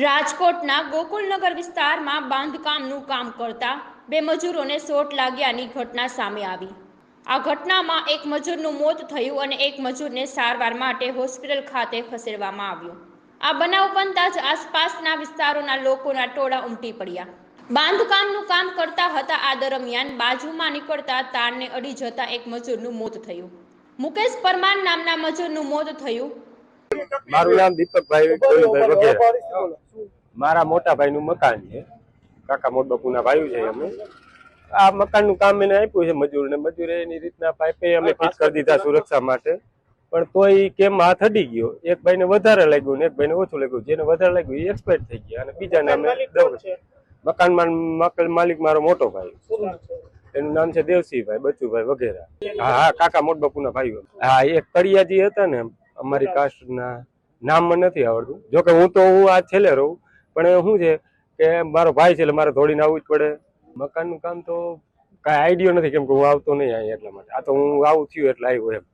રાજકોટના ગોકુલનગર વિસ્તારમાં બાંધકામનું કામ કરતા બે મજૂરોને ચોટ લાગ્યાની ઘટના સામે આવી. આ ઘટનામાં એક મજૂરનું મોત થયું અને એક મજૂરને સારવાર માટે હોસ્પિટલ ખાતે ખસેડવામાં આવ્યો. આ બનાવ બનતા જ આસપાસના વિસ્તારોના લોકોના ટોળા ઉમટી પડ્યા. બાંધકામનું કામ કરતા હતા આ દરમિયાન બાજુમાં નીકળતા તારને અડી જતા એક મજૂરનું મોત થયું. મુકેશ પરમાર નામના મજૂરનું મોત થયું. મારું નામ દીપકભાઈ ગોવિંદભાઈ વગેરે મારા મોટા ભાઈનું મકાન છે. કાકા મોટ બાપુના ભાઈ છે અમે. આ મકાનનું કામ એને આપ્યું છે મજૂરને મજૂરે એની રીતના પાઇપે અમે ફિટ કરી દીધા સુરક્ષા માટે. પણ તોય કેમ હાથ અડી ગયો? એક ભાઈને વધારે લાગ્યું ને એક ભાઈને ઓછું લાગ્યું. જેને વધારે લાગ્યું એ એક્સપાયર થઈ ગયા અને બીજાને અમે મકાન માલિક મારો મોટો ભાઈ. એનું નામ છે દેવસિંહભાઈ બચુભાઈ વગેરે હા હા કાકા મોટ બાપુના ભાઈઓ. હા એક કડિયાજી હતા ને અમારી કાસ્ટના નામ મને નથી આવડતું. જોકે હું તો હું આ છેલ્લે રહું. પણ શું છે કે મારો ભાઈ છે એટલે મારે ધોળીને આવવું જ પડે. મકાનનું કામ તો કાંઈ આઈડિયો નથી કેમ કે હું આવતો નહીં અહીંયા એટલા માટે. આ તો હું આવું થયું એટલે આવ્યો એમ.